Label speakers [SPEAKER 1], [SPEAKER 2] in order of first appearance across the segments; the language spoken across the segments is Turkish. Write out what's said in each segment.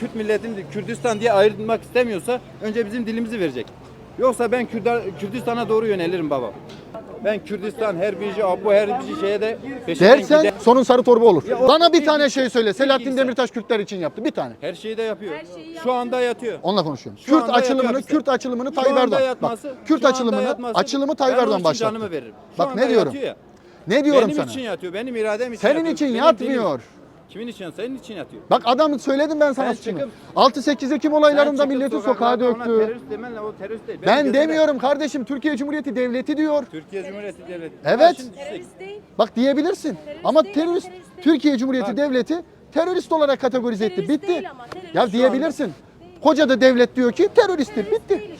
[SPEAKER 1] Kürt milletini Kürdistan diye ayrılmak istemiyorsa önce bizim dilimizi verecek. Yoksa ben Kürdistan'a doğru yönelirim baba. Ben Kürdistan her bir şey, bu her bir şeye de peşinden
[SPEAKER 2] Dersen
[SPEAKER 1] gider.
[SPEAKER 2] sonun sarı torba olur.
[SPEAKER 1] Ya o-
[SPEAKER 2] Bana bir tane şey söyle. Selahattin. Demirtaş Kürtler için yaptı. Bir tane.
[SPEAKER 1] Her şeyi de yapıyor.
[SPEAKER 3] Her şeyi
[SPEAKER 1] Şu anda yatıyor.
[SPEAKER 2] Onunla konuşuyorum.
[SPEAKER 1] Şu
[SPEAKER 2] Kürt
[SPEAKER 1] anda
[SPEAKER 2] açılımını,
[SPEAKER 1] hapiste.
[SPEAKER 2] Kürt açılımını
[SPEAKER 1] Şu
[SPEAKER 2] Tayyip
[SPEAKER 1] anda
[SPEAKER 2] Erdoğan. Bak,
[SPEAKER 1] yatması,
[SPEAKER 2] Kürt
[SPEAKER 1] şu anda
[SPEAKER 2] açılımını,
[SPEAKER 1] yatması,
[SPEAKER 2] açılımı Tayyip
[SPEAKER 1] ben onun
[SPEAKER 2] Erdoğan
[SPEAKER 1] için
[SPEAKER 2] başlattı.
[SPEAKER 1] canımı veririm. Şu
[SPEAKER 2] Bak
[SPEAKER 1] anda
[SPEAKER 2] ne diyorum?
[SPEAKER 1] yatıyor ya.
[SPEAKER 2] Ne diyorum
[SPEAKER 1] Benim
[SPEAKER 2] sana?
[SPEAKER 1] için yatıyor. Benim iradem için
[SPEAKER 2] Senin
[SPEAKER 1] yatıyor.
[SPEAKER 2] için
[SPEAKER 1] Benim
[SPEAKER 2] yatmıyor.
[SPEAKER 1] Kimin için? Senin için yatıyor.
[SPEAKER 2] Bak adam söyledim ben sana
[SPEAKER 1] Sen
[SPEAKER 2] suçunu.
[SPEAKER 1] çıkıp-
[SPEAKER 2] 6-8 Ekim olaylarında milleti sokağa
[SPEAKER 1] ona
[SPEAKER 2] döktü.
[SPEAKER 1] Terörist demenle o terörist değil.
[SPEAKER 2] Ben
[SPEAKER 1] gözümde
[SPEAKER 2] demiyorum kardeşim Türkiye Cumhuriyeti Devleti diyor.
[SPEAKER 1] Türkiye Cumhuriyeti Devleti.
[SPEAKER 2] Evet.
[SPEAKER 1] Ha, şimdi düşsek.
[SPEAKER 3] Terörist değil.
[SPEAKER 2] Bak diyebilirsin.
[SPEAKER 3] Terörist
[SPEAKER 2] Ama
[SPEAKER 3] değil,
[SPEAKER 2] terörist
[SPEAKER 3] terörist değil.
[SPEAKER 2] Türkiye Cumhuriyeti
[SPEAKER 1] Bak.
[SPEAKER 2] Devleti terörist olarak kategorize etti.
[SPEAKER 3] Terörist
[SPEAKER 2] Bitti.
[SPEAKER 3] değil ama, terörist
[SPEAKER 2] Ya diyebilirsin. Koca da devlet diyor ki teröristtir. Bitti.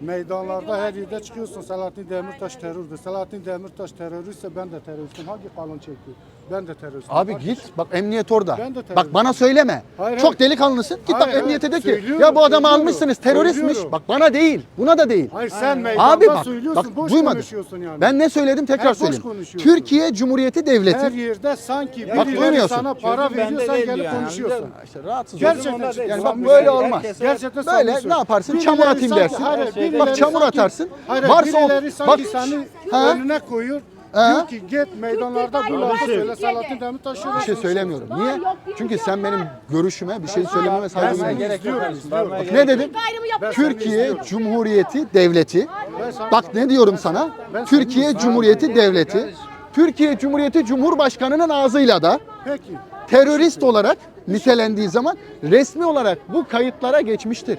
[SPEAKER 4] Meydanlarda her yerde çıkıyorsun Selahattin Demirtaş terördür. Selahattin Demirtaş teröristse ben de teröristim. Hangi kanun çekiyor? Ben de teröristim.
[SPEAKER 2] Abi
[SPEAKER 4] Kardeşim.
[SPEAKER 2] git bak emniyet orada.
[SPEAKER 4] Ben de.
[SPEAKER 2] Bak bana söyleme.
[SPEAKER 4] Hayır,
[SPEAKER 2] Çok
[SPEAKER 4] hayır.
[SPEAKER 2] delikanlısın. Git
[SPEAKER 4] Hayır,
[SPEAKER 2] bak
[SPEAKER 4] evet.
[SPEAKER 2] emniyete de ki
[SPEAKER 4] Söylüyorum,
[SPEAKER 2] ya bu adamı
[SPEAKER 4] söylüyorum.
[SPEAKER 2] almışsınız teröristmiş.
[SPEAKER 4] Söylüyorum.
[SPEAKER 2] Bak bana değil. Buna da değil.
[SPEAKER 4] Hayır sen meydanda
[SPEAKER 2] Abi bak,
[SPEAKER 4] söylüyorsun.
[SPEAKER 2] bak
[SPEAKER 4] boş
[SPEAKER 2] duymadın.
[SPEAKER 4] konuşuyorsun yani.
[SPEAKER 2] Ben ne söyledim tekrar
[SPEAKER 4] Her boş
[SPEAKER 2] söyleyeyim.
[SPEAKER 4] konuşuyorsun.
[SPEAKER 2] Türkiye Cumhuriyeti Devleti.
[SPEAKER 4] her yerde sanki
[SPEAKER 2] Bak
[SPEAKER 4] birileri
[SPEAKER 2] duymuyorsun.
[SPEAKER 4] sana para
[SPEAKER 1] bende
[SPEAKER 4] veriyor sen
[SPEAKER 1] değil
[SPEAKER 4] gelip
[SPEAKER 1] yani.
[SPEAKER 4] konuşuyorsun.
[SPEAKER 2] İşte rahatsız
[SPEAKER 4] Gerçekten
[SPEAKER 2] oluyorum.
[SPEAKER 1] onda değil.
[SPEAKER 2] Yani bak böyle olmaz.
[SPEAKER 1] Herkes-
[SPEAKER 4] Gerçekten
[SPEAKER 2] Böyle ne yaparsın?
[SPEAKER 4] Birileri
[SPEAKER 2] Çamur atayım
[SPEAKER 4] sanki-
[SPEAKER 2] dersin.
[SPEAKER 4] hayır,
[SPEAKER 1] Bak,
[SPEAKER 2] çamur
[SPEAKER 4] sanki-
[SPEAKER 2] atarsın.
[SPEAKER 4] Hayır,
[SPEAKER 2] Varsa o
[SPEAKER 4] sanki
[SPEAKER 2] bak
[SPEAKER 4] seni
[SPEAKER 2] Ha?
[SPEAKER 4] önüne koyuyor.
[SPEAKER 2] Ha?
[SPEAKER 4] Diyor ki git meydanlarda bu lafı söyle Selahattin Demirtaş
[SPEAKER 2] bir şey söylemiyorum. Niye? Çünkü sen benim görüşüme bir şey söylememe saygı
[SPEAKER 4] seni
[SPEAKER 2] duyuyorsun.
[SPEAKER 1] Gerek yok
[SPEAKER 2] Bak ne dedim? Türkiye Cumhuriyeti Devleti. Bak ne diyorum sana? Türkiye Cumhuriyeti Devleti. Türkiye Cumhuriyeti Cumhurbaşkanı'nın ağzıyla da
[SPEAKER 4] Peki.
[SPEAKER 2] Terörist olarak nitelendiği zaman resmi olarak bu kayıtlara geçmiştir.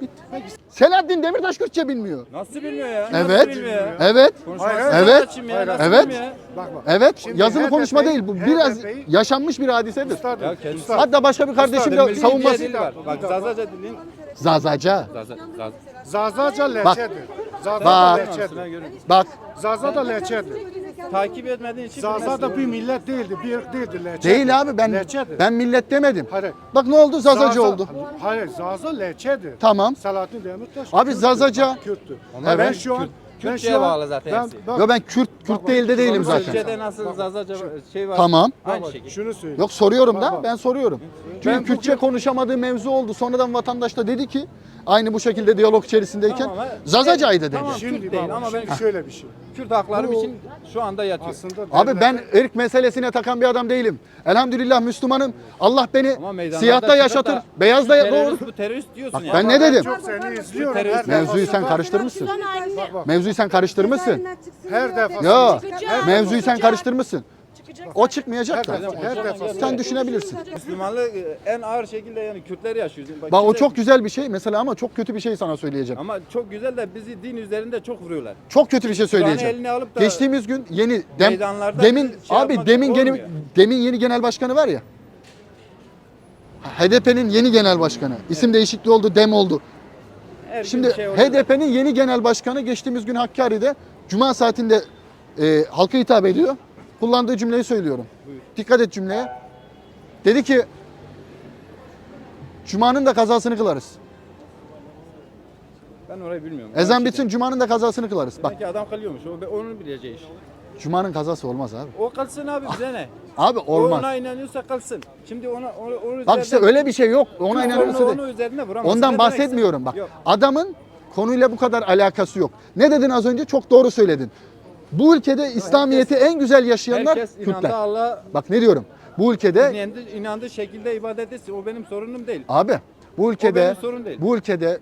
[SPEAKER 2] Bitti. Selahattin Demirtaş Kürtçe bilmiyor.
[SPEAKER 1] Nasıl bilmiyor ya? Nasıl
[SPEAKER 2] Evet.
[SPEAKER 1] bilmiyor ya?
[SPEAKER 2] Evet.
[SPEAKER 4] Hayır,
[SPEAKER 2] evet.
[SPEAKER 4] Hayır,
[SPEAKER 1] nasıl
[SPEAKER 2] evet.
[SPEAKER 1] bilmiyor ya?
[SPEAKER 4] Bak bak.
[SPEAKER 2] Evet.
[SPEAKER 4] Şimdi
[SPEAKER 2] Yazılı
[SPEAKER 4] HDP
[SPEAKER 2] konuşma değil bu. Biraz
[SPEAKER 4] HDP'yi
[SPEAKER 2] yaşanmış bir hadisedir.
[SPEAKER 4] Üstadım,
[SPEAKER 1] Ya kendisi-
[SPEAKER 4] üstadım.
[SPEAKER 2] Hatta başka bir kardeşim de savunması
[SPEAKER 1] bir dili var. Bak Zazaca dilin.
[SPEAKER 2] Zazaca.
[SPEAKER 1] Zaza, Zaza.
[SPEAKER 4] Zazaca leçedir. Zaza
[SPEAKER 2] Bak.
[SPEAKER 4] da
[SPEAKER 1] görüyorum.
[SPEAKER 2] Bak
[SPEAKER 4] Zaza da leçedir.
[SPEAKER 1] Takip etmediğin için
[SPEAKER 4] Zaza da bir millet değildi, bir ırk değildi leçedir.
[SPEAKER 2] değil abi ben
[SPEAKER 4] Leçedir.
[SPEAKER 2] ben millet demedim.
[SPEAKER 4] Hayır.
[SPEAKER 2] Bak ne oldu? Zazacı
[SPEAKER 4] Zaza-
[SPEAKER 2] oldu.
[SPEAKER 4] Hayır, Zaza leçedir.
[SPEAKER 2] Tamam.
[SPEAKER 4] Selahattin Demirtaş.
[SPEAKER 2] Abi
[SPEAKER 4] Kürttür.
[SPEAKER 2] Zazaca-
[SPEAKER 4] Kürttü.
[SPEAKER 2] Evet.
[SPEAKER 4] Ben şu an
[SPEAKER 1] Kürt-
[SPEAKER 4] ben
[SPEAKER 1] Kürtçe'ye
[SPEAKER 4] şu an
[SPEAKER 1] bağlı zaten
[SPEAKER 4] ben,
[SPEAKER 1] hepsi.
[SPEAKER 4] bak,
[SPEAKER 2] Yo ben Kürt Kürt değil de değilim zaten.
[SPEAKER 1] Türkçe'de nasıl Zazaca şey var.
[SPEAKER 2] Tamam.
[SPEAKER 1] Aynı
[SPEAKER 4] bak,
[SPEAKER 1] şekilde.
[SPEAKER 4] şunu söyleyeyim.
[SPEAKER 2] Yok soruyorum
[SPEAKER 4] Bak,
[SPEAKER 2] da
[SPEAKER 4] bak.
[SPEAKER 2] ben soruyorum. Çünkü
[SPEAKER 4] Ben
[SPEAKER 2] Kürtçe
[SPEAKER 4] bugün-
[SPEAKER 2] konuşamadığı mevzu oldu. Sonradan vatandaş da dedi ki aynı bu şekilde diyalog içerisindeyken
[SPEAKER 1] Tamam ama-
[SPEAKER 2] Zazacaydı dedi.
[SPEAKER 1] Tamam.
[SPEAKER 4] Şimdi
[SPEAKER 1] Kürt değil
[SPEAKER 4] bak,
[SPEAKER 1] ama
[SPEAKER 4] şimdi
[SPEAKER 1] ben-
[SPEAKER 4] şöyle bir şey.
[SPEAKER 1] Kürt haklarım
[SPEAKER 4] Bu-
[SPEAKER 1] için şu anda yatıyor.
[SPEAKER 4] Aslında
[SPEAKER 2] Abi ben ırk meselesine takan bir adam değilim. Elhamdülillah Müslümanım. Allah beni
[SPEAKER 1] meydanlarda
[SPEAKER 2] siyahta
[SPEAKER 1] çıkıp
[SPEAKER 2] yaşatır,
[SPEAKER 1] da
[SPEAKER 2] beyazda doğru.
[SPEAKER 1] terörist, Bu terörist diyorsun
[SPEAKER 2] Bak
[SPEAKER 1] ya.
[SPEAKER 2] ben ne dedim?
[SPEAKER 4] çok seni izliyorum.
[SPEAKER 1] Terörist-
[SPEAKER 4] her
[SPEAKER 2] Mevzuyu sen
[SPEAKER 4] defasında-
[SPEAKER 2] karıştırmışsın.
[SPEAKER 4] Bak bak.
[SPEAKER 2] Mevzuyu sen karıştırmışsın.
[SPEAKER 4] Her defasında.
[SPEAKER 3] Çıkacak.
[SPEAKER 2] mevzuyu sen karıştırmışsın.
[SPEAKER 3] Çıkacak.
[SPEAKER 2] O çıkmayacak da.
[SPEAKER 4] Her defasında.
[SPEAKER 2] Sen düşünebilirsin.
[SPEAKER 1] Müslümanlık e, en ağır şekilde yani Kürtler yaşıyor.
[SPEAKER 2] Bak o
[SPEAKER 1] kimse-
[SPEAKER 2] çok güzel bir şey mesela ama çok kötü bir şey sana söyleyeceğim.
[SPEAKER 1] Ama çok güzel de bizi din üzerinde çok vuruyorlar.
[SPEAKER 2] Çok kötü bir şey söyleyeceğim.
[SPEAKER 1] eline alıp da
[SPEAKER 2] Geçtiğimiz gün yeni dem,
[SPEAKER 1] meydanlarda
[SPEAKER 2] demin
[SPEAKER 1] şey
[SPEAKER 2] abi
[SPEAKER 1] yapmak
[SPEAKER 2] demin
[SPEAKER 1] olmuyor.
[SPEAKER 2] yeni, demin yeni genel başkanı var ya. HDP'nin yeni genel başkanı. İsim değişikliği oldu, dem oldu.
[SPEAKER 1] Her gün
[SPEAKER 2] Şimdi
[SPEAKER 1] bir şey oluyor.
[SPEAKER 2] HDP'nin yeni genel başkanı geçtiğimiz gün Hakkari'de Cuma saatinde e, halka hitap ediyor. Kullandığı cümleyi söylüyorum. Dikkat et cümleye. Dedi ki Cuma'nın da kazasını kılarız.
[SPEAKER 1] Ben orayı bilmiyorum.
[SPEAKER 2] Ezan
[SPEAKER 1] Onun
[SPEAKER 2] bitsin Cuma'nın da kazasını kılarız. Bak
[SPEAKER 1] Belki adam kalıyormuş. O, onun bileceği iş.
[SPEAKER 2] Cuma'nın kazası olmaz abi.
[SPEAKER 1] O kalsın abi bize ne?
[SPEAKER 2] Abi
[SPEAKER 1] O
[SPEAKER 2] olmaz.
[SPEAKER 1] ona inanıyorsa kalsın. Şimdi ona onu, onu
[SPEAKER 2] Bak işte öyle bir şey yok. Ona inanıyorsa
[SPEAKER 1] onu,
[SPEAKER 2] değil.
[SPEAKER 1] onu üzerine vuramazsın.
[SPEAKER 2] Ondan
[SPEAKER 1] Ne
[SPEAKER 2] bahsetmiyorum bak.
[SPEAKER 1] Yok.
[SPEAKER 2] Adamın konuyla bu kadar alakası yok. Ne dedin az önce? Çok doğru söyledin. Bu ülkede İslamiyet'i en güzel yaşayanlar
[SPEAKER 1] Herkes inandı
[SPEAKER 2] Kürtler. Allah. Bak ne diyorum? Bu ülkede
[SPEAKER 1] inandı, inandığı şekilde ibadet etsin. O benim sorunum değil.
[SPEAKER 2] abi bu
[SPEAKER 1] O
[SPEAKER 2] ülkede
[SPEAKER 1] benim sorun değil.
[SPEAKER 2] bu ülkede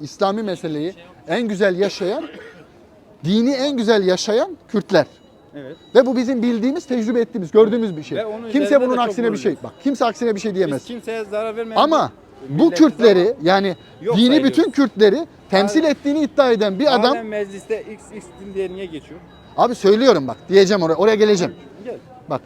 [SPEAKER 2] İslami meseleyi en güzel yaşayan dini en güzel yaşayan Kürtler.
[SPEAKER 1] Evet.
[SPEAKER 2] Ve bu bizim bildiğimiz, tecrübe ettiğimiz, gördüğümüz bir şey.
[SPEAKER 1] Ve onun
[SPEAKER 2] Kimse
[SPEAKER 1] üzerinde
[SPEAKER 2] bunun
[SPEAKER 1] de çok
[SPEAKER 2] aksine bir şey. Bak kimse aksine bir şey diyemez.
[SPEAKER 1] Biz kimseye zarar vermeyen
[SPEAKER 2] Ama bu Kürtleri yani
[SPEAKER 1] yok
[SPEAKER 2] dini
[SPEAKER 1] sayıyoruz.
[SPEAKER 2] bütün Kürtleri temsil ettiğini iddia eden bir adam
[SPEAKER 1] Halen mecliste X X din diye niye geçiyor?
[SPEAKER 2] abi söylüyorum bak diyeceğim oraya oraya geleceğim.
[SPEAKER 1] Gel.
[SPEAKER 2] Bak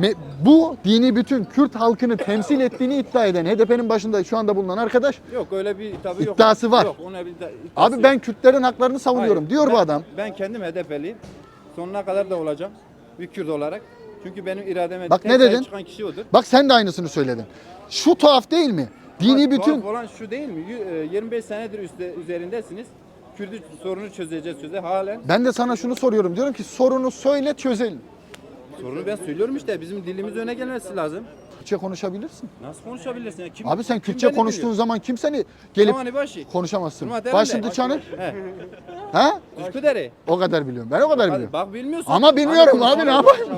[SPEAKER 2] me- bu dini bütün Kürt halkını temsil ettiğini iddia eden HDP'nin başında şu anda bulunan arkadaş
[SPEAKER 1] Yok öyle bir tabii yok.
[SPEAKER 2] İddiası var.
[SPEAKER 1] Yok ona bir iddia- iddiası
[SPEAKER 2] abi
[SPEAKER 1] yok.
[SPEAKER 2] ben Kürtlerin haklarını savunuyorum
[SPEAKER 1] Hayır,
[SPEAKER 2] diyor
[SPEAKER 1] ben-
[SPEAKER 2] bu adam.
[SPEAKER 1] Ben kendim HDP'liyim. Sonuna kadar da olacağım. Bir Kürt olarak. Çünkü benim irademe
[SPEAKER 2] Bak ne dedin?
[SPEAKER 1] çıkan kişi odur.
[SPEAKER 2] Bak sen de aynısını söyledin. Şu tuhaf değil mi? Dini
[SPEAKER 1] Ama
[SPEAKER 2] bütün
[SPEAKER 1] tuhaf olan şu değil mi? Y- e, 25 senedir üstte, üzerindesiniz. Kürt sorunu çözeceğiz söze halen.
[SPEAKER 2] ben de sana şunu soruyorum. Diyorum ki sorunu söyle çözelim.
[SPEAKER 1] Sorunu ben söylüyorum işte bizim dilimiz öne gelmesi lazım.
[SPEAKER 2] Kürtçe konuşabilirsin.
[SPEAKER 1] Nasıl konuşabilirsin ya? Kim,
[SPEAKER 2] Abi sen
[SPEAKER 1] kim
[SPEAKER 2] Kürtçe
[SPEAKER 1] beni
[SPEAKER 2] konuştuğun
[SPEAKER 1] biliyor?
[SPEAKER 2] zaman kim seni gelip
[SPEAKER 1] Tamam, başı.
[SPEAKER 2] konuşamazsın.
[SPEAKER 1] Durma derim
[SPEAKER 2] Başın
[SPEAKER 1] de.
[SPEAKER 2] dıçanı.
[SPEAKER 1] He.
[SPEAKER 2] Ha?
[SPEAKER 1] Üsküdar'ı.
[SPEAKER 2] O kadar biliyorum. Ben o kadar biliyorum.
[SPEAKER 1] Bak bilmiyorsun.
[SPEAKER 2] Ama bilmiyorum abi ne yapayım?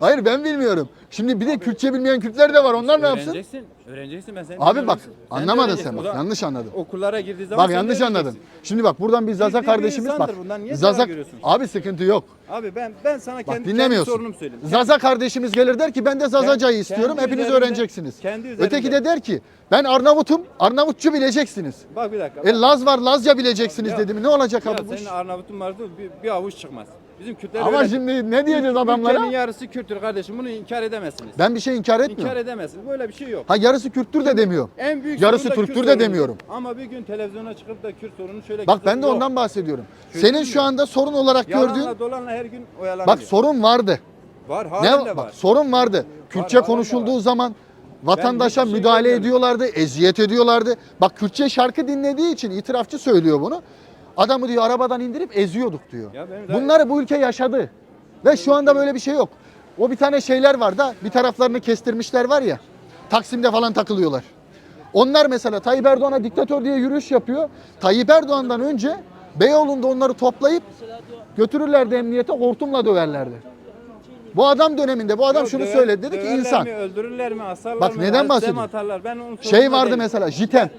[SPEAKER 2] Hayır ben bilmiyorum. Şimdi bir de Kürtçe bilmeyen Kürtler de var. Onlar ne yapsın?
[SPEAKER 1] Öğreneceksin. Öğreneceksin ben seni.
[SPEAKER 2] Abi bak
[SPEAKER 1] Sen de
[SPEAKER 2] anlamadın
[SPEAKER 1] öğreneceksin.
[SPEAKER 2] sen
[SPEAKER 1] O
[SPEAKER 2] bak.
[SPEAKER 1] da
[SPEAKER 2] Yanlış anladın.
[SPEAKER 1] Okullara girdiği zaman
[SPEAKER 2] Bak
[SPEAKER 1] sen de
[SPEAKER 2] yanlış anladın. Şimdi bak buradan bir Zaza
[SPEAKER 1] Bildiğin bir
[SPEAKER 2] kardeşimiz bak.
[SPEAKER 1] insandır bundan. Niye
[SPEAKER 2] Zaza
[SPEAKER 1] görüyorsun?
[SPEAKER 2] abi sıkıntı yok.
[SPEAKER 1] Abi ben ben sana
[SPEAKER 2] Bak
[SPEAKER 1] kendi, kendi
[SPEAKER 2] dinlemiyorsun.
[SPEAKER 1] sorunumu söyleyeyim.
[SPEAKER 2] Zaza kardeşimiz gelir der ki ben de Zazacayı
[SPEAKER 1] Kendi
[SPEAKER 2] istiyorum. Hepiniz
[SPEAKER 1] üzerinde-
[SPEAKER 2] öğreneceksiniz.
[SPEAKER 1] kendi üzerinde.
[SPEAKER 2] Öteki de der ki ben Arnavut'um. Arnavutçu bileceksiniz.
[SPEAKER 1] Bak bir dakika.
[SPEAKER 2] E Laz var Lazca bileceksiniz
[SPEAKER 1] Ya-
[SPEAKER 2] dedim. Ne olacak
[SPEAKER 1] ya
[SPEAKER 2] abi bu iş?
[SPEAKER 1] senin Arnavut'un vardı bir, bir avuç çıkmaz. Bizim Kürtler
[SPEAKER 2] Ama
[SPEAKER 1] öyle.
[SPEAKER 2] şimdi ne diyeceğiz
[SPEAKER 1] Ülkenin
[SPEAKER 2] adamlara?
[SPEAKER 1] yarısı Kürttür kardeşim. Bunu inkar edemezsiniz.
[SPEAKER 2] Ben bir şey inkar
[SPEAKER 1] İnkar
[SPEAKER 2] etmiyorum.
[SPEAKER 1] edemezsiniz. Böyle bir şey yok.
[SPEAKER 2] Ha yarısı Kürttür de demiyor.
[SPEAKER 1] En büyük
[SPEAKER 2] Yarısı
[SPEAKER 1] sorun da
[SPEAKER 2] Türktür
[SPEAKER 1] Kürt
[SPEAKER 2] de
[SPEAKER 1] sorunu.
[SPEAKER 2] demiyorum.
[SPEAKER 1] Ama bir gün televizyona çıkıp da Kürt sorunu şöyle
[SPEAKER 2] Bak ben de
[SPEAKER 1] sorunu-
[SPEAKER 2] ondan
[SPEAKER 1] Yok.
[SPEAKER 2] bahsediyorum.
[SPEAKER 1] Çözüm
[SPEAKER 2] Senin şu
[SPEAKER 1] yok.
[SPEAKER 2] anda sorun olarak gördüğün
[SPEAKER 1] Yalanla dolanla her gün oyalanıyor.
[SPEAKER 2] bak sorun vardı.
[SPEAKER 1] var
[SPEAKER 2] Ne
[SPEAKER 1] halen de var.
[SPEAKER 2] bak sorun vardı. Kürtçe
[SPEAKER 1] halen de
[SPEAKER 2] konuşulduğu
[SPEAKER 1] var.
[SPEAKER 2] zaman vatandaşa
[SPEAKER 1] hiçbir şey
[SPEAKER 2] müdahale
[SPEAKER 1] görmedim.
[SPEAKER 2] ediyorlardı, eziyet ediyorlardı. Bak Kürtçe şarkı dinlediği için itirafçı söylüyor bunu. Adamı diyor arabadan indirip eziyorduk diyor.
[SPEAKER 1] Ya benim daha-
[SPEAKER 2] Bunları bu ülke yaşadı. Ve şu anda böyle bir şey yok. O bir tane şeyler var da bir taraflarını kestirmişler var ya. Taksim'de falan takılıyorlar. Onlar mesela Tayyip Erdoğan'a diktatör diye yürüyüş yapıyor. Tayyip Erdoğan'dan önce Beyoğlu'nda onları toplayıp götürürlerdi emniyete hortumla döverlerdi. Bu adam döneminde bu adam şunu
[SPEAKER 1] döver-
[SPEAKER 2] söyledi dedi ki
[SPEAKER 1] döverler
[SPEAKER 2] insan.
[SPEAKER 1] Mi, öldürürler mi, asarlar
[SPEAKER 2] Bak
[SPEAKER 1] mı,
[SPEAKER 2] neden
[SPEAKER 1] hadise mi
[SPEAKER 2] bahsediyorum?
[SPEAKER 1] atarlar? Ben onun
[SPEAKER 2] Şey vardı
[SPEAKER 1] değilim.
[SPEAKER 2] mesela jiten.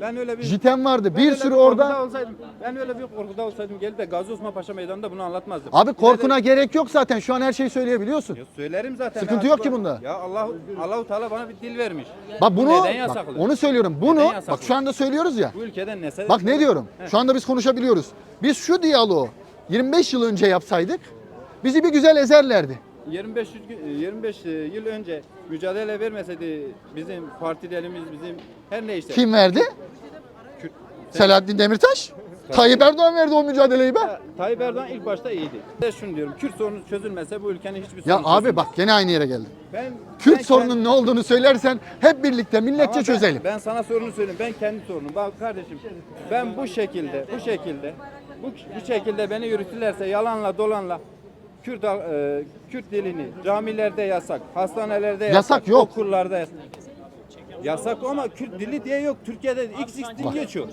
[SPEAKER 1] Ben öyle bir
[SPEAKER 2] Jiten vardı.
[SPEAKER 1] ben
[SPEAKER 2] Bir
[SPEAKER 1] öyle
[SPEAKER 2] sürü
[SPEAKER 1] korkuda
[SPEAKER 2] orada.
[SPEAKER 1] olsaydım, ben öyle bir korkuda olsaydım gelip de Gazi Osman Paşa Meydanı'nda bunu anlatmazdım.
[SPEAKER 2] Abi
[SPEAKER 1] Yine
[SPEAKER 2] korkuna
[SPEAKER 1] de-
[SPEAKER 2] gerek yok zaten. Şu an her şeyi söyleyebiliyorsun.
[SPEAKER 1] Ya söylerim zaten.
[SPEAKER 2] Sıkıntı yok ki bunda.
[SPEAKER 1] Ya Allah Allahu Teala bana bir dil vermiş.
[SPEAKER 2] Bak
[SPEAKER 1] Bu
[SPEAKER 2] bunu
[SPEAKER 1] neden
[SPEAKER 2] bak, onu söylüyorum. Bunu
[SPEAKER 1] Neden
[SPEAKER 2] bak şu anda söylüyoruz ya.
[SPEAKER 1] Bu ülkeden ne
[SPEAKER 2] Bak ne diyorum? Şu anda biz konuşabiliyoruz. Biz şu diyaloğu 25 yıl önce yapsaydık bizi bir güzel ezerlerdi.
[SPEAKER 1] 25 yıl- 25 yıl önce mücadele vermeseydi bizim partilerimiz bizim her neyse.
[SPEAKER 2] Kim verdi?
[SPEAKER 1] Kürt-
[SPEAKER 2] Selahattin Demirtaş. Tayyip Erdoğan verdi o mücadeleyi be.
[SPEAKER 1] Tayyip Erdoğan ilk başta iyiydi. Ben şunu diyorum. Kürt sorunu çözülmese bu ülkenin hiçbir sorunu
[SPEAKER 2] Ya abi
[SPEAKER 1] çözülmez.
[SPEAKER 2] bak gene aynı yere geldin.
[SPEAKER 1] ben
[SPEAKER 2] Kürt
[SPEAKER 1] ben
[SPEAKER 2] sorunun ne olduğunu söylersen hep birlikte
[SPEAKER 1] Ama
[SPEAKER 2] milletçe
[SPEAKER 1] ben-
[SPEAKER 2] çözelim.
[SPEAKER 1] Ben, sana sorunu söyleyeyim. Ben kendi sorunum. Bak kardeşim ben bu şekilde, bu şekilde, bu, bu şekilde beni yürütürlerse yalanla dolanla Kürt, e, Kürt dilini camilerde yasak, hastanelerde yasak,
[SPEAKER 2] Yasak yok.
[SPEAKER 1] okullarda yasak. Yasak ama Kürt dili diye yok. Türkiye'de XX dil geçiyor.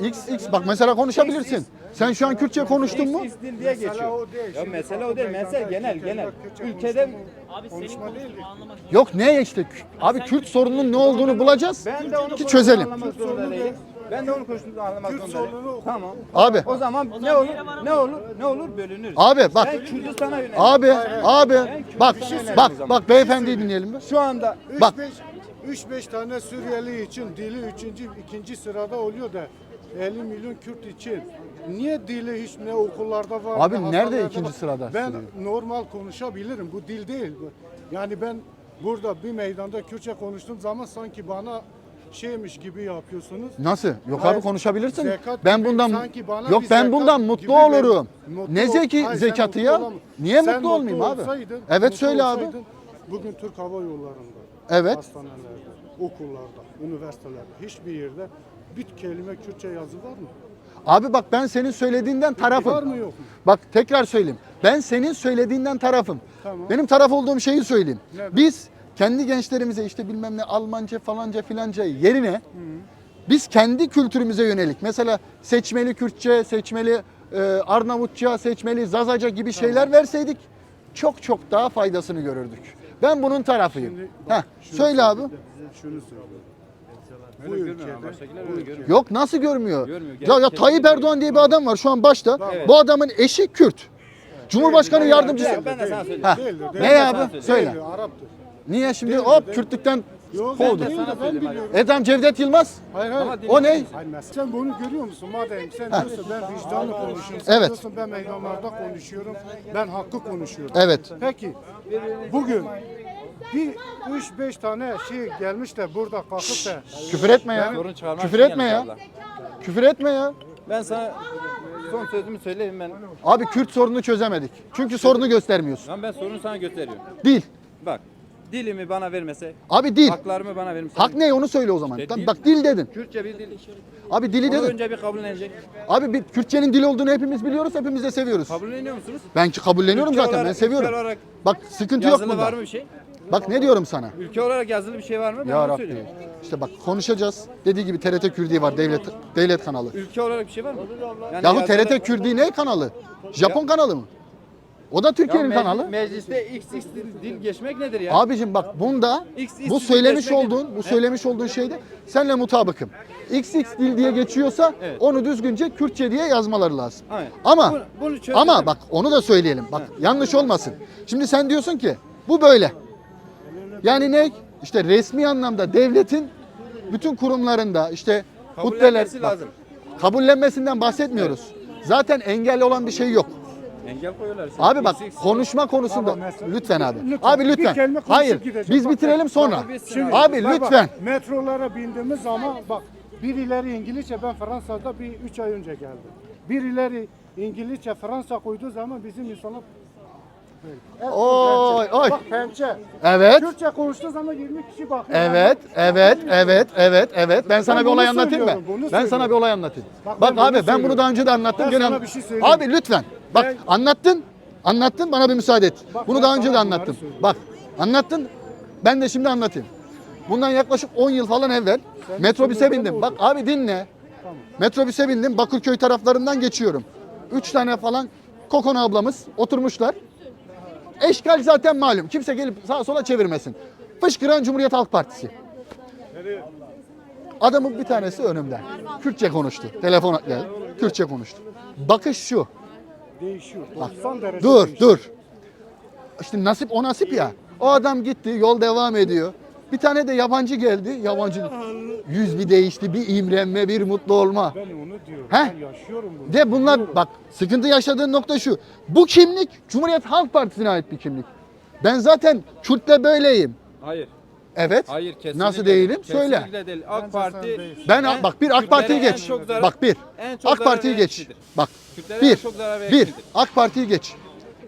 [SPEAKER 2] X X bak mesela konuşabilirsin. Sen şu an Kürtçe konuştun mu?
[SPEAKER 1] XX dil diye geçiyor.
[SPEAKER 4] o değil.
[SPEAKER 1] Ya mesele o değil. Mesele genel genel. Ülkede
[SPEAKER 3] Abi senin konuştuğunu anlamak.
[SPEAKER 2] Yok ne işte abi Kürt sorununun ne olduğunu bulacağız
[SPEAKER 1] ben de onu
[SPEAKER 2] ki çözelim.
[SPEAKER 1] Ben de onu konuştuğumuzu anlamak
[SPEAKER 4] Kürt
[SPEAKER 1] zorunda değilim.
[SPEAKER 4] sorununu-
[SPEAKER 1] Tamam.
[SPEAKER 2] Abi
[SPEAKER 1] O zaman ne olur? Ne olur? Ne olur? Bölünürüz.
[SPEAKER 2] Abi bak
[SPEAKER 1] Ben Kürdistan'a yönelirim.
[SPEAKER 2] abi abi bak bak
[SPEAKER 1] yönelim o
[SPEAKER 2] bak beyefendiyi dinleyelim be.
[SPEAKER 1] Şu anda
[SPEAKER 2] 'Bak.
[SPEAKER 4] 3-5 tane Suriyeli için dili 3. ikinci sırada oluyor da 50 milyon Kürt için niye dili hiç ne okullarda var
[SPEAKER 2] Abi
[SPEAKER 4] ne
[SPEAKER 2] nerede ikinci
[SPEAKER 4] var?
[SPEAKER 2] sırada
[SPEAKER 4] Ben
[SPEAKER 2] Suriyeli?
[SPEAKER 4] normal konuşabilirim. Bu dil değil. bu. Yani ben burada bir meydanda Kürtçe konuştuğum zaman sanki bana şeymiş gibi yapıyorsunuz.
[SPEAKER 2] Nasıl? Yok
[SPEAKER 4] Hayır,
[SPEAKER 2] abi konuşabilirsin.
[SPEAKER 4] zekat
[SPEAKER 2] Ben
[SPEAKER 4] gibi
[SPEAKER 2] bundan
[SPEAKER 4] sanki bana
[SPEAKER 2] yok
[SPEAKER 4] bir
[SPEAKER 2] ben
[SPEAKER 4] zekat
[SPEAKER 2] bundan
[SPEAKER 4] gibi
[SPEAKER 2] mutlu
[SPEAKER 4] ver-
[SPEAKER 2] olurum.
[SPEAKER 4] Mutlu
[SPEAKER 2] Ne
[SPEAKER 4] ol-
[SPEAKER 2] zeki
[SPEAKER 4] Hayır, sen
[SPEAKER 2] zekatı
[SPEAKER 4] mutlu
[SPEAKER 2] ya?
[SPEAKER 4] olamam.
[SPEAKER 2] Niye
[SPEAKER 4] Sen
[SPEAKER 2] mutlu olmayayım abi?
[SPEAKER 4] olsaydın,
[SPEAKER 2] Evet
[SPEAKER 4] mutlu
[SPEAKER 2] söyle abi.
[SPEAKER 4] olsaydın, Bugün Türk Hava Yolları'nda,
[SPEAKER 2] Evet.
[SPEAKER 4] hastanelerde, okullarda, üniversitelerde, hiçbir yerde bir kelime Kürtçe yazı var mı?
[SPEAKER 2] Abi bak ben senin söylediğinden tarafım.
[SPEAKER 4] Var mı yok mu?
[SPEAKER 2] Bak tekrar söyleyeyim. Ben senin söylediğinden tarafım.
[SPEAKER 4] Tamam.
[SPEAKER 2] Benim taraf olduğum şeyi söyleyeyim.
[SPEAKER 4] Nedir?
[SPEAKER 2] Biz kendi gençlerimize işte bilmem ne Almanca falanca filanca yerine biz kendi kültürümüze yönelik mesela seçmeli Kürtçe, seçmeli e, Arnavutça, seçmeli Zazaca gibi şeyler verseydik çok çok daha faydasını görürdük. Ben bunun tarafıyım.
[SPEAKER 4] Şimdi
[SPEAKER 2] Heh,
[SPEAKER 4] bak, şunu
[SPEAKER 2] söyle abi.
[SPEAKER 4] Şunu. Bu ülkede, bu ülkede-.
[SPEAKER 2] Yok nasıl görmüyor?
[SPEAKER 1] Görmüyor,
[SPEAKER 2] Ya, ya Tayyip. Erdoğan diye bir adam var şu an başta.
[SPEAKER 1] Evet.
[SPEAKER 2] Bu adamın eşi Kürt. Cumhurbaşkanı
[SPEAKER 4] Değil,
[SPEAKER 2] yardımcısı.
[SPEAKER 1] Ben de sana söyleyeyim.
[SPEAKER 2] Ne abi? Söyle.
[SPEAKER 4] Arap'tır.
[SPEAKER 2] Niye şimdi
[SPEAKER 4] Değil,
[SPEAKER 2] hop
[SPEAKER 4] değil.
[SPEAKER 2] Kürtlükten
[SPEAKER 4] Yok,
[SPEAKER 2] kovdu?
[SPEAKER 4] ben
[SPEAKER 1] söyleyeyim,
[SPEAKER 4] biliyorum.
[SPEAKER 2] E tamam Cevdet Yılmaz.
[SPEAKER 4] Hayır hayır.
[SPEAKER 2] O ne?
[SPEAKER 4] Sen bunu görüyor musun? Madem sen diyorsun ben vicdanlı konuşuyorum. Sen
[SPEAKER 2] Evet.
[SPEAKER 4] diyorsun ben meydanlarda konuşuyorum. Ben hakkı konuşuyorum.
[SPEAKER 2] Evet.
[SPEAKER 4] Peki bugün bir 3-5 tane şey gelmiş de burada kalkıp da
[SPEAKER 2] Küfür etme ya. Küfür etme ya. Küfür etme ya.
[SPEAKER 1] Ben sana son sözümü söyleyeyim ben.
[SPEAKER 2] Abi Kürt sorununu çözemedik. Çünkü sorunu göstermiyorsun.
[SPEAKER 1] Lan ben sorunu sana gösteriyorum.
[SPEAKER 2] Dil.
[SPEAKER 1] Bak dilimi bana vermese,
[SPEAKER 2] Abi dil.
[SPEAKER 1] haklarımı bana vermese.
[SPEAKER 2] Hak ne onu söyle o zaman.
[SPEAKER 1] İşte
[SPEAKER 2] Tamam,
[SPEAKER 1] dil.
[SPEAKER 2] bak dil dedin.
[SPEAKER 1] Kürtçe bir dil.
[SPEAKER 2] Abi dili dedin.
[SPEAKER 1] önce bir kabullenecek.
[SPEAKER 2] Abi bir Kürtçenin dil olduğunu hepimiz biliyoruz, hepimiz de seviyoruz.
[SPEAKER 1] Kabulleniyor musunuz?
[SPEAKER 2] Ben ki kabulleniyorum
[SPEAKER 1] Ülke
[SPEAKER 2] zaten, ben
[SPEAKER 1] olarak-
[SPEAKER 2] seviyorum.
[SPEAKER 1] ülke olarak
[SPEAKER 2] Bak sıkıntı yok
[SPEAKER 1] Yazılı
[SPEAKER 2] bunda.
[SPEAKER 1] var mı bir şey?
[SPEAKER 2] Bak ne diyorum sana.
[SPEAKER 1] Ülke olarak yazılı bir şey var mı? Ben
[SPEAKER 2] Ya
[SPEAKER 1] onu
[SPEAKER 2] Rabbi.
[SPEAKER 1] söylüyorum.
[SPEAKER 2] İşte bak konuşacağız. Dediği gibi TRT Kürdi var devlet devlet kanalı.
[SPEAKER 1] Ülke olarak bir şey var mı? Yani
[SPEAKER 2] Yahu
[SPEAKER 1] yazılı-
[SPEAKER 2] TRT Kürdi ne kanalı? Japon kanalı mı? O da
[SPEAKER 1] Ya
[SPEAKER 2] Türkiye'nin
[SPEAKER 1] meclis-
[SPEAKER 2] kanalı.
[SPEAKER 1] Mecliste x x dil, dil geçmek nedir ya?
[SPEAKER 2] Abicim bak bunda
[SPEAKER 1] X, X
[SPEAKER 2] bu
[SPEAKER 1] dil
[SPEAKER 2] söylemiş
[SPEAKER 1] geçmek
[SPEAKER 2] olduğun
[SPEAKER 1] nedir?
[SPEAKER 2] bu söylemiş olduğun şeyde senle mutabıkım. XX dil diye geçiyorsa
[SPEAKER 1] Evet.
[SPEAKER 2] onu düzgünce Kürtçe diye yazmaları lazım. Ama
[SPEAKER 1] Bunu- bunu çözelim.
[SPEAKER 2] ama bak onu da söyleyelim. Bak yanlış olmasın. Şimdi sen diyorsun ki bu böyle. Yani ne? İşte resmi anlamda devletin bütün kurumlarında işte hutbeler
[SPEAKER 1] Kabullenmesi
[SPEAKER 2] bak,
[SPEAKER 1] lazım.
[SPEAKER 2] kabullenmesinden bahsetmiyoruz. Zaten engel olan bir şey yok.
[SPEAKER 1] Engel koyuyorlar.
[SPEAKER 2] Abi bak
[SPEAKER 1] X-
[SPEAKER 2] konuşma konusunda
[SPEAKER 4] Ama mesela-
[SPEAKER 2] lütfen abi.
[SPEAKER 4] Lütfen,
[SPEAKER 2] Abi
[SPEAKER 4] bir
[SPEAKER 2] lütfen.
[SPEAKER 4] kelime konuşup
[SPEAKER 2] Hayır.
[SPEAKER 4] gideceğim.
[SPEAKER 2] Biz
[SPEAKER 4] Bak,
[SPEAKER 2] bitirelim sonra.
[SPEAKER 1] bak, biz-
[SPEAKER 4] Şimdi-
[SPEAKER 2] Abi
[SPEAKER 4] bak, bak,
[SPEAKER 2] lütfen.
[SPEAKER 4] metrolara bindiğimiz zaman bak birileri İngilizce ben Fransa'da bir 3 ay önce geldim. Birileri İngilizce Fransa koyduğu zaman bizim insanlar böyle.
[SPEAKER 2] Oy,
[SPEAKER 4] pençe.
[SPEAKER 2] oy.
[SPEAKER 4] Bak pençe.
[SPEAKER 2] Evet.
[SPEAKER 4] Türkçe konuştuğu zaman 20 kişi bakıyor.
[SPEAKER 2] Evet, evet, evet, evet, evet. Ben sana
[SPEAKER 4] Ben
[SPEAKER 2] bir olay anlatayım mı?
[SPEAKER 4] söylüyorum, bunu
[SPEAKER 2] Ben sana
[SPEAKER 4] söylüyorum.
[SPEAKER 2] bir olay anlatayım.
[SPEAKER 4] Bak,
[SPEAKER 2] Bak
[SPEAKER 4] ben bunu
[SPEAKER 2] abi ben bunu
[SPEAKER 4] söylüyorum.
[SPEAKER 2] daha önce de anlattım.
[SPEAKER 4] Ben
[SPEAKER 2] gene
[SPEAKER 4] sana
[SPEAKER 2] an-
[SPEAKER 4] bir şey söyleyeyim.
[SPEAKER 2] Abi lütfen. Bak
[SPEAKER 4] Ben-
[SPEAKER 2] anlattın. Anlattın bana bir müsaade et.
[SPEAKER 4] Bak,
[SPEAKER 2] bunu daha önce de anlattım. Bak anlattın. Ben de şimdi anlatayım. Bundan yaklaşık 10 yıl falan evvel metrobüse
[SPEAKER 4] söylediğin
[SPEAKER 2] bindim. Bak abi dinle. Metrobüse bindim. Bakırköy taraflarından geçiyorum. 3 tane falan Kokon ablamız oturmuşlar. Eşkal zaten malum. Kimse gelip sağa sola çevirmesin. Fışkıran Cumhuriyet Halk Partisi. Adamın bir tanesi önümde. Kürtçe konuştu. Telefon geldi. Kürtçe konuştu. Bakış şu.
[SPEAKER 4] Değişiyor. 90 derece
[SPEAKER 2] Dur
[SPEAKER 4] değişiyor.
[SPEAKER 2] dur. İşte nasip o nasip ya. O adam gitti yol devam ediyor. Bir tane de yabancı geldi. Yabancı yüz bir değişti. Bir imrenme bir mutlu olma.
[SPEAKER 4] Ben onu diyorum.
[SPEAKER 2] Heh.
[SPEAKER 4] Ben yaşıyorum bunu.
[SPEAKER 2] De bunlar bak sıkıntı yaşadığın nokta şu. Bu kimlik Cumhuriyet Halk Partisi'ne ait bir kimlik. Ben zaten Kürt'le böyleyim.
[SPEAKER 1] Hayır.
[SPEAKER 2] Evet.
[SPEAKER 1] Hayır kesinlikle.
[SPEAKER 2] Nasıl değilim? Söyle.
[SPEAKER 1] Kesinlikle değil. AK Parti
[SPEAKER 2] Ben
[SPEAKER 1] en-
[SPEAKER 2] bak bir AK Parti'yi
[SPEAKER 1] Kürtlere en
[SPEAKER 2] geç.
[SPEAKER 1] çok zarar-
[SPEAKER 2] Bak bir.
[SPEAKER 1] en çok
[SPEAKER 2] AK
[SPEAKER 1] zarar
[SPEAKER 2] Parti'yi
[SPEAKER 1] veren
[SPEAKER 2] geç.
[SPEAKER 1] kişidir.
[SPEAKER 2] Bak.
[SPEAKER 1] Kürtlere
[SPEAKER 2] Bir.
[SPEAKER 1] çok zarar veren
[SPEAKER 2] Bir.
[SPEAKER 1] kişidir.
[SPEAKER 2] AK Parti'yi geç.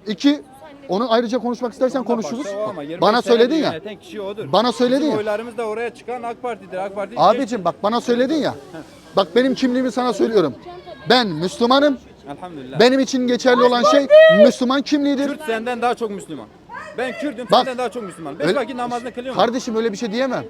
[SPEAKER 2] İki. Onu ayrıca konuşmak istersen konuşuruz.
[SPEAKER 1] 25
[SPEAKER 2] Bana söyledin ya.
[SPEAKER 1] Yöneten kişi odur.
[SPEAKER 2] Bana söyledin
[SPEAKER 1] Bizim
[SPEAKER 2] ya.
[SPEAKER 1] oylarımız da oraya çıkan AK Parti'dir. AK Parti
[SPEAKER 2] Abicim bak bana söyledin ya. Bak benim kimliğimi sana söylüyorum. Ben Müslümanım.
[SPEAKER 1] Elhamdülillah.
[SPEAKER 2] Benim için geçerli olan şey Müslüman kimliğidir.
[SPEAKER 1] Kürt senden daha çok Müslüman. Ben Kürt'üm
[SPEAKER 2] Bak.
[SPEAKER 1] senden daha çok Müslüman. Beş
[SPEAKER 2] Öyle-
[SPEAKER 1] vakit namazını kılıyorum.
[SPEAKER 2] Kardeşim öyle bir şey diyemem.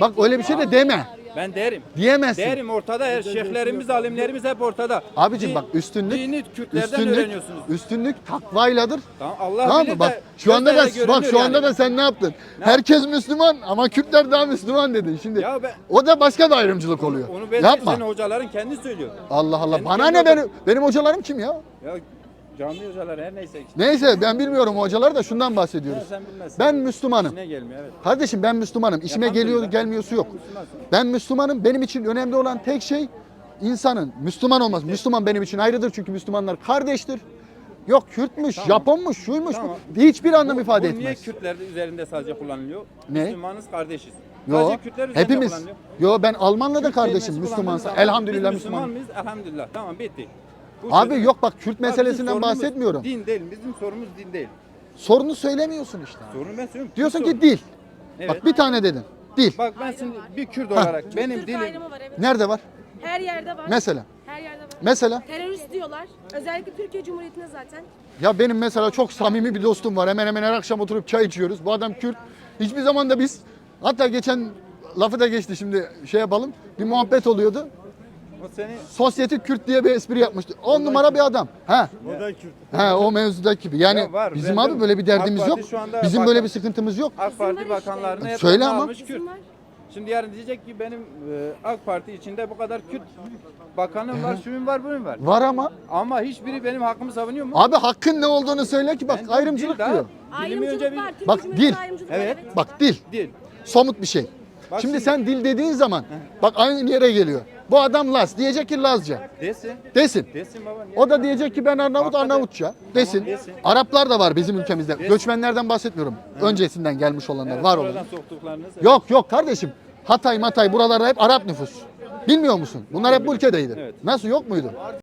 [SPEAKER 2] Bak öyle bir şey de deme.
[SPEAKER 1] Ben derim.
[SPEAKER 2] Diyemezsin.
[SPEAKER 1] Derim ortada her şeyhlerimiz, alimlerimiz hep ortada.
[SPEAKER 2] Abicim
[SPEAKER 1] Din-
[SPEAKER 2] bak üstünlük
[SPEAKER 1] Dini Kürtlerden
[SPEAKER 2] üstünlük,
[SPEAKER 1] öğreniyorsunuz.
[SPEAKER 2] üstünlük takvayladır.
[SPEAKER 1] Tamam Allah
[SPEAKER 2] Tamam
[SPEAKER 1] bilir?
[SPEAKER 2] Bak şu anda da bak şu anda
[SPEAKER 1] yani.
[SPEAKER 2] da sen ne yaptın? Herkes Müslüman ama Kürtler daha Müslüman dedin. Şimdi
[SPEAKER 1] Ya ben-
[SPEAKER 2] o da başka bir ayrımcılık oluyor.
[SPEAKER 1] Onu ben
[SPEAKER 2] Yapma.
[SPEAKER 1] senin hocaların kendi söylüyor.
[SPEAKER 2] Allah Allah.
[SPEAKER 1] Kendi
[SPEAKER 2] Bana ne benim benim hocalarım kim ya?
[SPEAKER 1] Ya cami hocaları her neyse işte.
[SPEAKER 2] Neyse ben bilmiyorum o hocaları da şundan bahsediyoruz.
[SPEAKER 1] Ya sen bilmezsin.
[SPEAKER 2] Ben Müslümanım.
[SPEAKER 1] İşine gelmiyor evet.
[SPEAKER 2] Kardeşim ben Müslümanım. İşime
[SPEAKER 1] Elhamdülillah.
[SPEAKER 2] geliyor gelmiyorsu yok.
[SPEAKER 1] Müslümansın.
[SPEAKER 2] Ben Müslümanım. Benim için önemli olan tek şey insanın Müslüman olması. Müslüman benim için ayrıdır çünkü Müslümanlar kardeştir. Yok Kürtmüş, Japonmuş, şuymuş
[SPEAKER 1] Tamam.
[SPEAKER 2] bu. Hiçbir anlam ifade
[SPEAKER 1] Bu niye
[SPEAKER 2] etmez.
[SPEAKER 1] Kürtler üzerinde sadece kullanılıyor?
[SPEAKER 2] Ne?
[SPEAKER 1] Müslümanız kardeşiz.
[SPEAKER 2] Yo,
[SPEAKER 1] Sadece Kürtler üzerinde
[SPEAKER 2] hepimiz.
[SPEAKER 1] kullanılıyor.
[SPEAKER 2] Yo ben Almanla da
[SPEAKER 1] Kürt
[SPEAKER 2] kardeşim
[SPEAKER 1] kelimesi
[SPEAKER 2] Müslümansa.
[SPEAKER 1] zaman
[SPEAKER 2] Elhamdülillah
[SPEAKER 1] biz Müslüman
[SPEAKER 2] Müslüman.
[SPEAKER 1] mıyız? Elhamdülillah. Tamam bitti. Bu
[SPEAKER 2] Abi
[SPEAKER 1] çözüm.
[SPEAKER 2] yok bak Kürt
[SPEAKER 1] bizim
[SPEAKER 2] meselesinden
[SPEAKER 1] sorunumuz
[SPEAKER 2] bahsetmiyorum.
[SPEAKER 1] Din değil. Bizim sorunumuz din değil.
[SPEAKER 2] Sorunu söylemiyorsun işte.
[SPEAKER 1] Sorunu ben söylüyorum.
[SPEAKER 2] Diyorsun
[SPEAKER 1] Kürt
[SPEAKER 2] ki
[SPEAKER 1] sorunu.
[SPEAKER 2] dil.
[SPEAKER 1] Evet.
[SPEAKER 2] Bak bir tane dedin. Dil.
[SPEAKER 1] Bak ben şimdi bir Kürt olarak benim
[SPEAKER 5] Türk
[SPEAKER 1] dilim
[SPEAKER 5] ayrımı var evet.
[SPEAKER 2] Nerede var?
[SPEAKER 5] Her yerde var.
[SPEAKER 2] Mesela.
[SPEAKER 5] Her yerde var.
[SPEAKER 2] Mesela.
[SPEAKER 5] Terörist diyorlar. Özellikle Türkiye Cumhuriyeti'ne zaten.
[SPEAKER 2] Ya benim mesela çok samimi bir dostum var. Hemen hemen her akşam oturup çay içiyoruz. Bu adam Kürt. Hiçbir zaman da biz hatta geçen lafı da geçti şimdi şey yapalım. Bir muhabbet oluyordu.
[SPEAKER 1] O seni
[SPEAKER 2] Sosyete Kürt diye bir espri yapmıştı. 10 numara bir adam. Ha. Ha o mevzudaki gibi. Yani
[SPEAKER 1] Ya var,
[SPEAKER 2] bizim abi böyle bir derdimiz yok. Bizim böyle bir sıkıntımız yok.
[SPEAKER 1] AK Parti bakanlarını hep
[SPEAKER 2] Söyle ama.
[SPEAKER 1] Kürt. Şimdi yarın diyecek ki benim e, AK Parti içinde bu kadar Kürt bakanım var, şuyum var, buyum var.
[SPEAKER 2] Var ama
[SPEAKER 1] Ama hiçbiri benim hakkımı savunuyor mu?
[SPEAKER 2] abi hakkın ne olduğunu söyle ki bak
[SPEAKER 1] Ben
[SPEAKER 2] ayrımcılık diyor.
[SPEAKER 1] Önce
[SPEAKER 5] Ayrımcılık
[SPEAKER 1] bir
[SPEAKER 5] var.
[SPEAKER 2] Bak, dil.
[SPEAKER 1] Evet.
[SPEAKER 2] Bak dil.
[SPEAKER 1] dil.
[SPEAKER 2] Somut bir şey.
[SPEAKER 1] Bak
[SPEAKER 2] şimdi
[SPEAKER 1] şimdi-
[SPEAKER 2] sen dil dediğin zaman bak aynı yere geliyor. Bu adam Laz diyecek ki Lazca.
[SPEAKER 1] Desin.
[SPEAKER 2] Desin.
[SPEAKER 1] Desin baba.
[SPEAKER 2] O da diyecek ki ben Arnavut
[SPEAKER 1] Hakikaten.
[SPEAKER 2] Arnavutça. Desin.
[SPEAKER 1] desin.
[SPEAKER 2] Araplar da var bizim ülkemizde. Göçmenlerden bahsetmiyorum. Öncesinden gelmiş olanlar
[SPEAKER 1] Evet,
[SPEAKER 2] var olan. Yok yok kardeşim. Hatay Matay buralarda hep Arap nüfus. Bilmiyor musun? Bunlar hep bu ülkedeydi.
[SPEAKER 1] Evet.
[SPEAKER 2] Nasıl yok muydu?